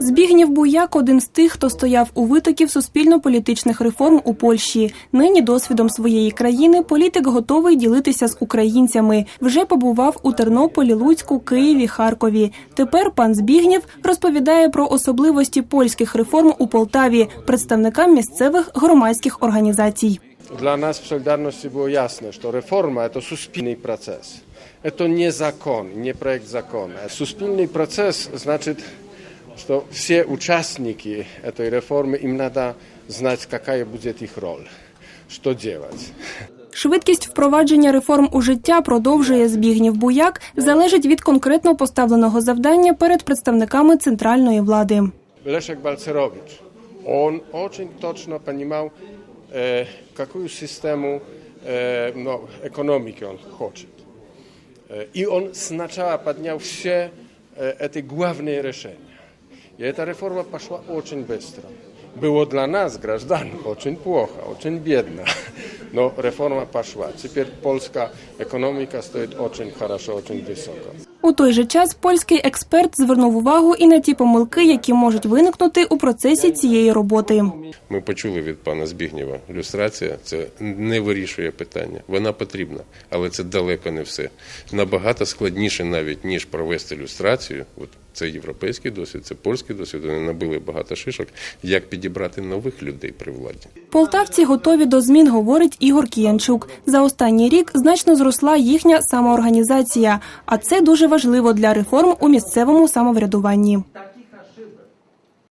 Збігнєв Буяк один з тих, хто стояв у витоків суспільно-політичних реформ у Польщі. Нині досвідом своєї країни політик готовий ділитися з українцями. Вже побував у Тернополі, Луцьку, Києві, Харкові. Тепер пан Збігнєв розповідає про особливості польських реформ у Полтаві представникам місцевих громадських організацій. Dla nas w Solidarności było jasne, że reforma to suspilny proces. To nie zakon, nie projekt zakona. Suspilny proces значит, что все участники этой реформы, им надо знать, какая будет их роль, что делать. Швидкість впровадження реформ у життя продовжує Збігнєв Буяк залежить від конкретно поставленого завдання перед представниками центральної влади. Leszek Balcerowicz, он очень точно понимал, э, какую систему э, no, экономики он хочет. Э, И он сначала поднял все э, эти главные решения. И эта реформа пошла очень быстро. Было для нас, граждан, очень плохо, очень бедно. Но реформа пошла. Теперь польская экономика стоит очень хорошо, очень высоко. У той же час польський експерт звернув увагу і на ті помилки, які можуть виникнути у процесі цієї роботи. Ми почули від пана Збігнєва, люстрація це не вирішує питання. Вона потрібна, але це далеко не все. Набагато складніше навіть ніж провести люстрацію. От це європейський досвід, це польський досвід. Вони набили багато шишок. Як підібрати нових людей при владі? Полтавці готові до змін, говорить Ігор Кіянчук. За останній рік значно зросла їхня самоорганізація, а це дуже важливо для реформ у місцевому самоврядуванні.